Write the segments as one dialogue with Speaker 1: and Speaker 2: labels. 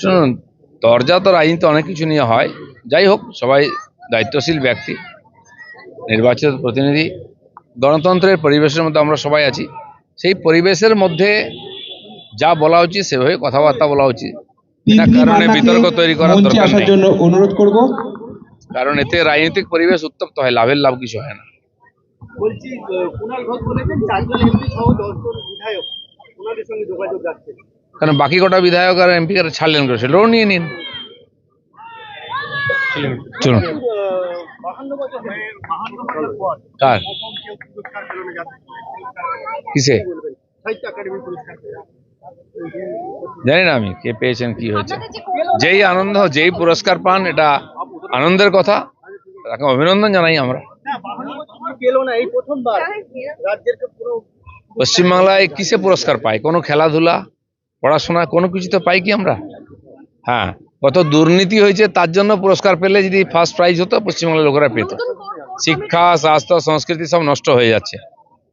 Speaker 1: শুনুন দরজা তো রাজনীতি অনেক কিছু নিয়ে হয়। যাই হোক সবাই দায়িত্বশীল ব্যক্তি নির্বাচিত প্রতিনিধি গণতন্ত্রের পরিবেশের মধ্যে আমরা সবাই আছি। সেই পরিবেশের মধ্যে যা বলা উচিত সেভাবে কথাবার্তা বলা উচিত। বিনা কারণে বিতর্ক তৈরি করার দরকার
Speaker 2: আসার জন্য অনুরোধ করব।
Speaker 1: কারণ এতে রাজনৈতিক পরিবেশ উত্তপ্ত হয় লাভের লাভ কিছু হয় না।
Speaker 3: বলছি কুণাল ঘোষ বলেছেন চারজন এমপি সহ দশজন বিধায়ক ওনাদের সঙ্গে যোগাযোগ রাখছে
Speaker 1: কারণ বাকি কটা বিধায়ক আর এমপি ছাড়লেন করে সেটাও নিয়ে নিন। চলুন। কার? কিসে। জানি না আমি, কে পেয়েছেন, কি হয়েছে। যেই আনন্দ, যেই পুরস্কার পান, এটা আনন্দের কথা। তাকে অভিনন্দন জানাই আমরা। পশ্চিমবাংলায় কিসে পুরস্কার পায়? কোনো খেলাধুলা পড়াশোনা কোনো কিছু তো পাই কি আমরা? হ্যাঁ কত দুর্নীতি হয়েছে তার জন্য পুরস্কার পেলে যদি ফার্স্ট প্রাইজ হতো পশ্চিমবাংলার লোকেরা পেত। শিক্ষা স্বাস্থ্য সংস্কৃতি সব নষ্ট হয়ে যাচ্ছে।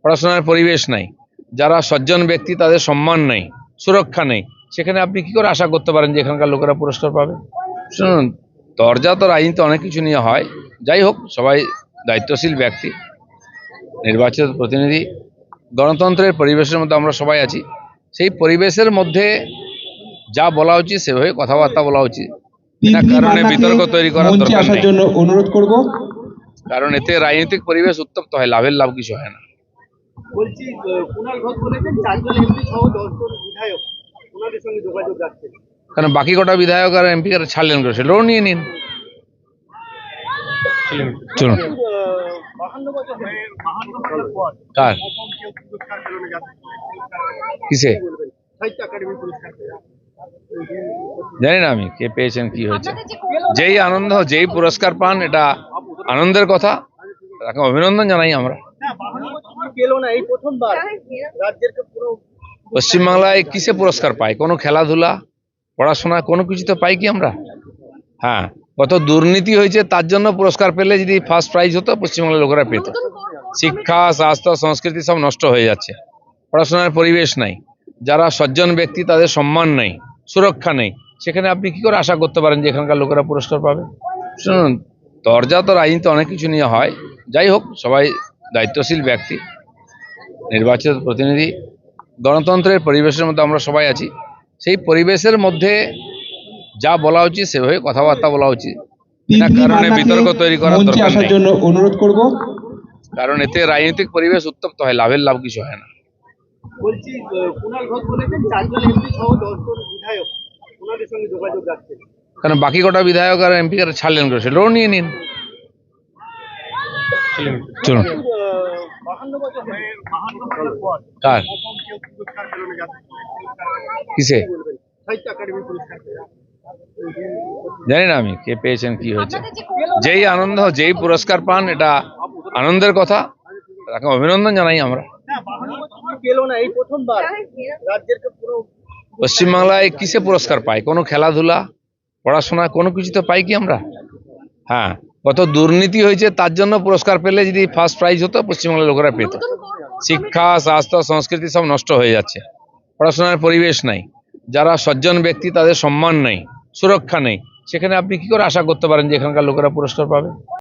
Speaker 1: পড়াশোনার পরিবেশ নাই। যারা সজ্জন ব্যক্তি তাদের সম্মান নেই সুরক্ষা নেই। সেখানে আপনি কি করে আশা করতে পারেন যে এখানকার লোকেরা পুরস্কার পাবে? শুনুন দরজা তো রাজনীতি অনেক কিছু নিয়ে হয়। যাই হোক সবাই দায়িত্বশীল ব্যক্তি নির্বাচিত প্রতিনিধি। গণতন্ত্রের পরিবেশের মধ্যে আমরা সবাই আছি। সেই পরিবেশের মধ্যে যা বলা উচিত সেভাবে কথাবার্তা বলা উচিত। বিনা কারণে বিতর্ক তৈরি করার দরকার
Speaker 2: আসার জন্য অনুরোধ করব।
Speaker 1: কারণ এতে রাজনৈতিক পরিবেশ উত্তপ্ত হয় লাভের লাভ কিছু হয় না।
Speaker 3: বলছি কুণাল ঘোষ বলেছেন চারজন এমপি সহ দশজন বিধায়ক ওনাদের সঙ্গে যোগাযোগ রাখছে
Speaker 1: কারণ বাকি কটা বিধায়ক আর এমপি ছাড়লেন করে সেটাও নিয়ে নিন। চলুন। কিসে। জানি না আমি, কে পেয়েছেন, কি হয়েছে। যেই আনন্দ, যেই পুরস্কার পান, এটা আনন্দের কথা। তাকে অভিনন্দন জানাই আমরা। পশ্চিমবাংলায় কিসে পুরস্কার পাই কোনো খেলাধুলা, পড়াশোনা, কোনো কিছু তো পাই কি আমরা? হ্যাঁ। কত দুর্নীতি হয়েছে তার জন্য পুরস্কার পেলে যদি ফার্স্ট প্রাইজ হতো পশ্চিমবাংলার লোকেরা পেত। শিক্ষা স্বাস্থ্য সংস্কৃতি সব নষ্ট হয়ে যাচ্ছে। পড়াশোনার পরিবেশ নাই। যারা সজ্জন ব্যক্তি তাদের সম্মান নেই সুরক্ষা নেই। সেখানে আপনি কি করে আশা করতে পারেন যে এখানকার লোকেরা পুরস্কার পাবে? শুনুন দরজা তো রাজনীতি অনেক কিছু নিয়ে হয়। যাই হোক সবাই দায়িত্বশীল ব্যক্তি নির্বাচিত প্রতিনিধি গণতন্ত্রের পরিবেশের মধ্যে আমরা সবাই আছি। সেই পরিবেশের মধ্যে যা বলা উচিত সেভাবে কথাবার্তা বলা উচিত। বিনা কারণে বিতর্ক তৈরি করার দরকার নেই।
Speaker 2: জন্য অনুরোধ করব।
Speaker 1: কারণ এতে রাজনৈতিক পরিবেশ উত্তপ্ত হয় লাভের লাভ কিছু হয় না।
Speaker 3: বলছি কুণাল ঘোষ বলেছেন চারজন এমপি সহ দশজন বিধায়ক ওনাদের সঙ্গে যোগাযোগ রাখছে
Speaker 1: কারণ বাকি কটা বিধায়ক আর এমপি ছাড়লেন করে সেটাও নিয়ে নিন। চলুন। কার? কিসে?
Speaker 3: সাহিত্য একাডেমি পুরস্কার।
Speaker 1: জানি না আমি কে পেয়েছেন কি হয়েছে। যেই আনন্দ যেই পুরস্কার পান এটা আনন্দের কথা। তাকে অভিনন্দন জানাই আমরা।
Speaker 3: না বাহান্ন বছর পর পেল না এই প্রথমবার। রাজ্যের পুরো
Speaker 1: পশ্চিমবাংলায় কিসে পুরস্কার পাই কোনো খেলাধুলা পড়াশোনা কোনো কিছু তো পাই কি আমরা? হ্যাঁ কত দুর্নীতি হয়েছে তার জন্য পুরস্কার পেলে যদি ফার্স্ট প্রাইজ হতো পশ্চিমবাংলার লোকেরা পেত। শিক্ষা স্বাস্থ্য সংস্কৃতি সব নষ্ট হয়ে যাচ্ছে। পড়াশোনার পরিবেশ নাই। যারা সজ্জন ব্যক্তি তাদের সম্মান নেই। সুরক্ষা নেই। সেখানে আপনি কি করে আশা করতে পারেন যে এখানকার লোকেরা পুরস্কার পাবে?